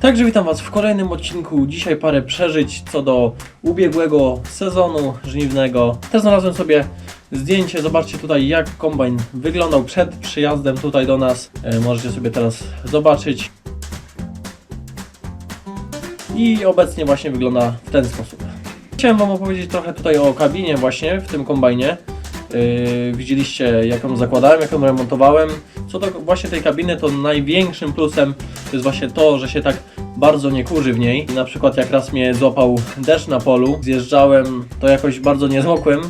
Także witam Was w kolejnym odcinku. Dzisiaj parę przeżyć co do ubiegłego sezonu żniwnego. Też znalazłem sobie zdjęcie. Zobaczcie tutaj jak kombajn wyglądał przed przyjazdem tutaj do nas. E, możecie sobie teraz zobaczyć. I obecnie właśnie wygląda w ten sposób. Chciałem Wam opowiedzieć trochę tutaj o kabinie właśnie w tym kombajnie. Yy, widzieliście jak ją zakładałem, jak ją remontowałem. Co do właśnie tej kabiny, to największym plusem jest właśnie to, że się tak bardzo nie kurzy w niej. Na przykład jak raz mnie złapał deszcz na polu, zjeżdżałem, to jakoś bardzo nie zmokłem,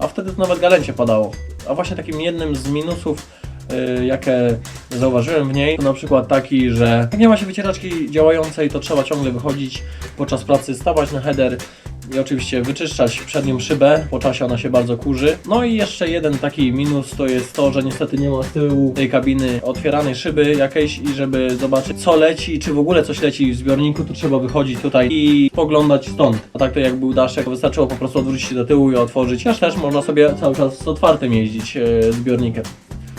a wtedy to nawet galencie padało. A właśnie takim jednym z minusów, yy, jakie zauważyłem w niej, to na przykład taki, że jak nie ma się wycieraczki działającej, to trzeba ciągle wychodzić podczas pracy, stawać na header i oczywiście wyczyszczać przednią szybę, po czasie ona się bardzo kurzy. No i jeszcze jeden taki minus to jest to, że niestety nie ma z tyłu tej kabiny otwieranej szyby jakiejś i żeby zobaczyć co leci, czy w ogóle coś leci w zbiorniku, to trzeba wychodzić tutaj i poglądać stąd. A tak to jak był daszek, wystarczyło po prostu odwrócić się do tyłu i otworzyć. Też też można sobie cały czas z otwartym jeździć e, zbiornikiem.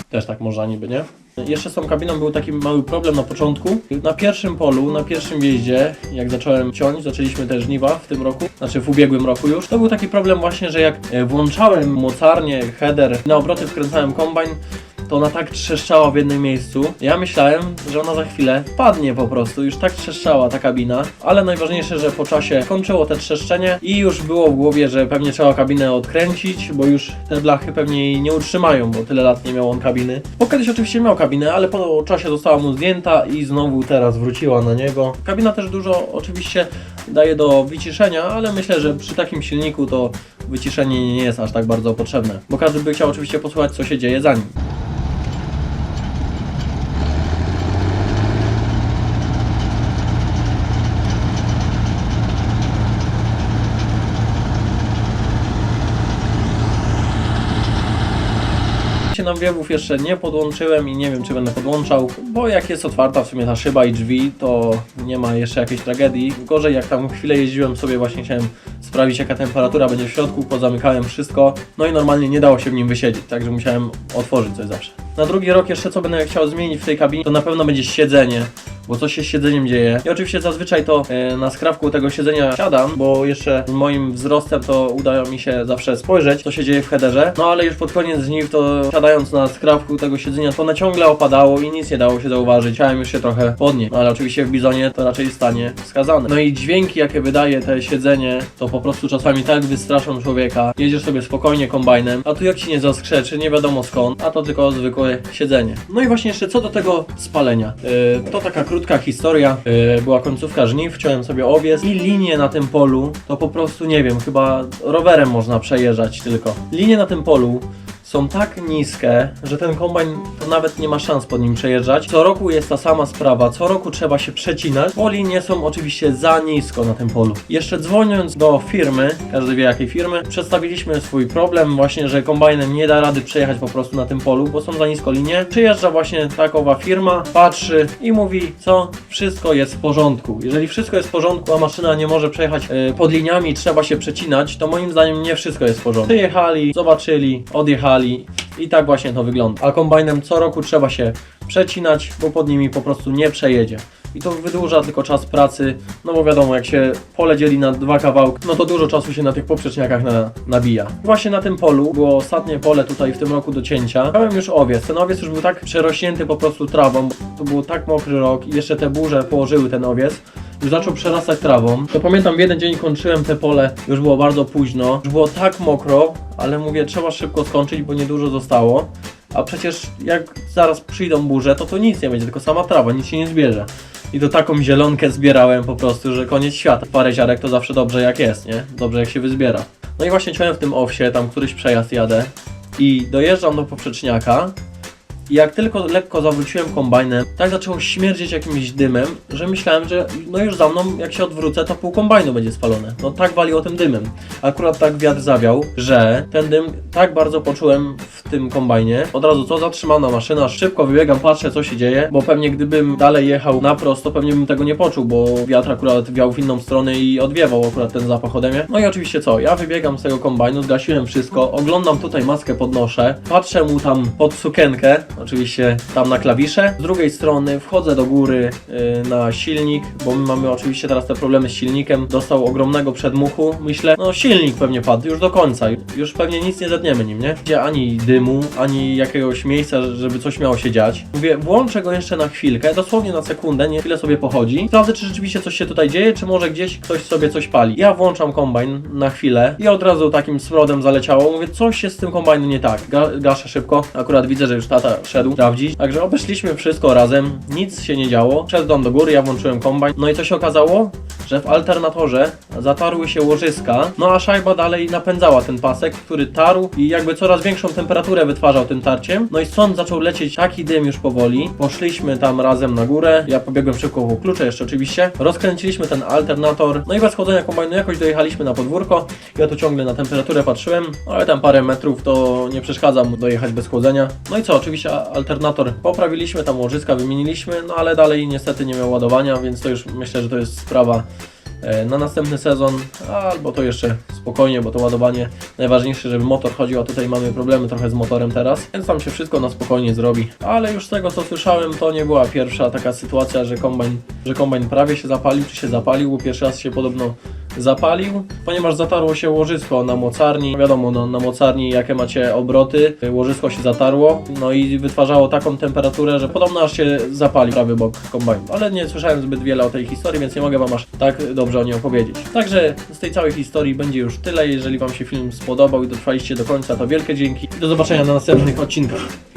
Też tak można niby, nie? Jeszcze z tą kabiną był taki mały problem na początku. Na pierwszym polu, na pierwszym wjeździe, jak zacząłem ciąć, zaczęliśmy te żniwa w tym roku, znaczy w ubiegłym roku już, to był taki problem właśnie, że jak e, włączałem mocarnie, header, na obroty wkręcałem kombajn, to ona tak trzeszczała w jednym miejscu. Ja myślałem, że ona za chwilę padnie po prostu. Już tak trzeszczała ta kabina. Ale najważniejsze, że po czasie kończyło te trzeszczenie i już było w głowie, że pewnie trzeba kabinę odkręcić, bo już te blachy pewnie jej nie utrzymają, bo tyle lat nie miał on kabiny. Bo kiedyś oczywiście miał kabinę, ale po czasie została mu zdjęta i znowu teraz wróciła na niego. Kabina też dużo oczywiście daje do wyciszenia, ale myślę, że przy takim silniku to wyciszenie nie jest aż tak bardzo potrzebne. Bo każdy by chciał oczywiście posłuchać, co się dzieje za nim. Się nawiewów jeszcze nie podłączyłem i nie wiem czy będę podłączał, bo jak jest otwarta w sumie ta szyba i drzwi, to nie ma jeszcze jakiejś tragedii. Gorzej jak tam chwilę jeździłem sobie, właśnie chciałem sprawdzić jaka temperatura będzie w środku, pozamykałem wszystko, no i normalnie nie dało się w nim wysiedzieć, także musiałem otworzyć coś zawsze. Na drugi rok jeszcze co będę chciał zmienić w tej kabinie, to na pewno będzie siedzenie, bo coś się z siedzeniem dzieje. I oczywiście zazwyczaj to e, na skrawku tego siedzenia siadam, bo jeszcze z moim wzrostem to udaje mi się zawsze spojrzeć, co się dzieje w headerze. No ale już pod koniec żniw to siadając na skrawku tego siedzenia, to one ciągle opadało i nic nie dało się zauważyć. Chciałem już się trochę podnieść, no, ale oczywiście w bizonie to raczej stanie skazane. No i dźwięki, jakie wydaje te siedzenie, to po prostu czasami tak wystraszą człowieka. Jedziesz sobie spokojnie kombajnem, a tu jak ci nie zaskrzeczy, nie wiadomo skąd, a to tylko zwykłe siedzenie. No i właśnie jeszcze co do tego spalenia. Yy, to taka krótka historia. Yy, była końcówka żniw, chciałem sobie owiec i linie na tym polu, to po prostu nie wiem, chyba rowerem można przejeżdżać tylko. Linie na tym polu są tak niskie, że ten kombajn to nawet nie ma szans pod nim przejeżdżać. Co roku jest ta sama sprawa, co roku trzeba się przecinać, bo linie są oczywiście za nisko na tym polu. Jeszcze dzwoniąc do firmy, każdy wie jakiej firmy, przedstawiliśmy swój problem właśnie, że kombajnem nie da rady przejechać po prostu na tym polu, bo są za nisko linie. Przyjeżdża właśnie takowa firma, patrzy i mówi, co wszystko jest w porządku. Jeżeli wszystko jest w porządku, a maszyna nie może przejechać e, pod liniami, trzeba się przecinać, to moim zdaniem nie wszystko jest w porządku. Przyjechali, zobaczyli, odjechali i tak właśnie to wygląda. A kombajnem co roku trzeba się przecinać, bo pod nimi po prostu nie przejedzie. I to wydłuża tylko czas pracy, no bo wiadomo, jak się pole dzieli na dwa kawałki, no to dużo czasu się na tych poprzeczniakach na, nabija. Właśnie na tym polu było ostatnie pole tutaj w tym roku do cięcia. Miałem już owiec. Ten owiec już był tak przerośnięty po prostu trawą, to był tak mokry rok i jeszcze te burze położyły ten owiec już zaczął przerastać trawą. To pamiętam, jeden dzień kończyłem te pole, już było bardzo późno, już było tak mokro, ale mówię, trzeba szybko skończyć, bo niedużo zostało. A przecież jak zaraz przyjdą burze, to to nic nie będzie, tylko sama trawa, nic się nie zbierze. I to taką zielonkę zbierałem po prostu, że koniec świata. Parę ziarek to zawsze dobrze jak jest, nie? Dobrze jak się wyzbiera. No i właśnie ciąłem w tym owsie, tam któryś przejazd jadę i dojeżdżam do poprzeczniaka i jak tylko lekko zawróciłem kombajnem, tak zaczęło śmierdzieć jakimś dymem, że myślałem, że no już za mną, jak się odwrócę, to pół kombajnu będzie spalone. No tak waliło tym dymem. Akurat tak wiatr zawiał, że ten dym tak bardzo poczułem w tym kombajnie. Od razu co zatrzymana maszyna, szybko wybiegam, patrzę co się dzieje, bo pewnie gdybym dalej jechał na prosto, pewnie bym tego nie poczuł, bo wiatr akurat wiał w inną stronę i odwiewał akurat ten zapach ode mnie. No i oczywiście co, ja wybiegam z tego kombajnu, zgasiłem wszystko, oglądam tutaj maskę, podnoszę, patrzę mu tam pod sukienkę, oczywiście tam na klawisze. Z drugiej strony wchodzę do góry y, na silnik, bo my mamy oczywiście teraz te problemy z silnikiem. Dostał ogromnego przedmuchu. Myślę, no silnik pewnie padł już do końca. Już pewnie nic nie zetniemy nim, nie? Gdzie ani dymu, ani jakiegoś miejsca, żeby coś miało się dziać. Mówię, włączę go jeszcze na chwilkę, dosłownie na sekundę, nie chwilę sobie pochodzi. Sprawdzę, czy rzeczywiście coś się tutaj dzieje, czy może gdzieś ktoś sobie coś pali. Ja włączam kombajn na chwilę i od razu takim smrodem zaleciało. Mówię, coś jest z tym kombajnem nie tak. Ga gaszę szybko. Akurat widzę, że już tata szedł sprawdzić. Także obeszliśmy wszystko razem, nic się nie działo. Szedłem do góry, ja włączyłem kombajn. No i co się okazało? Że w alternatorze zatarły się łożyska, no a szajba dalej napędzała ten pasek, który tarł i jakby coraz większą temperaturę wytwarzał tym tarciem. No i stąd zaczął lecieć taki dym już powoli. Poszliśmy tam razem na górę, ja pobiegłem szybko po klucze jeszcze oczywiście. Rozkręciliśmy ten alternator, no i bez chodzenia kombajnu jakoś dojechaliśmy na podwórko. Ja tu ciągle na temperaturę patrzyłem, ale tam parę metrów to nie przeszkadza mu dojechać bez chłodzenia. No i co, oczywiście alternator poprawiliśmy, tam łożyska wymieniliśmy, no ale dalej niestety nie miał ładowania, więc to już myślę, że to jest sprawa na następny sezon, albo to jeszcze spokojnie, bo to ładowanie najważniejsze, żeby motor chodził, a tutaj mamy problemy trochę z motorem teraz, więc tam się wszystko na spokojnie zrobi. Ale już z tego co słyszałem, to nie była pierwsza taka sytuacja, że kombajn, że kombajn prawie się zapalił, czy się zapalił, bo pierwszy raz się podobno zapalił, ponieważ zatarło się łożysko na mocarni. Wiadomo, no, na mocarni jakie macie obroty, łożysko się zatarło, no i wytwarzało taką temperaturę, że podobno aż się zapali prawy bok kombajnu. Ale nie słyszałem zbyt wiele o tej historii, więc nie mogę Wam aż tak dobrze o niej opowiedzieć. Także z tej całej historii będzie już tyle. Jeżeli Wam się film spodobał i dotrwaliście do końca, to wielkie dzięki i do zobaczenia na następnych odcinkach.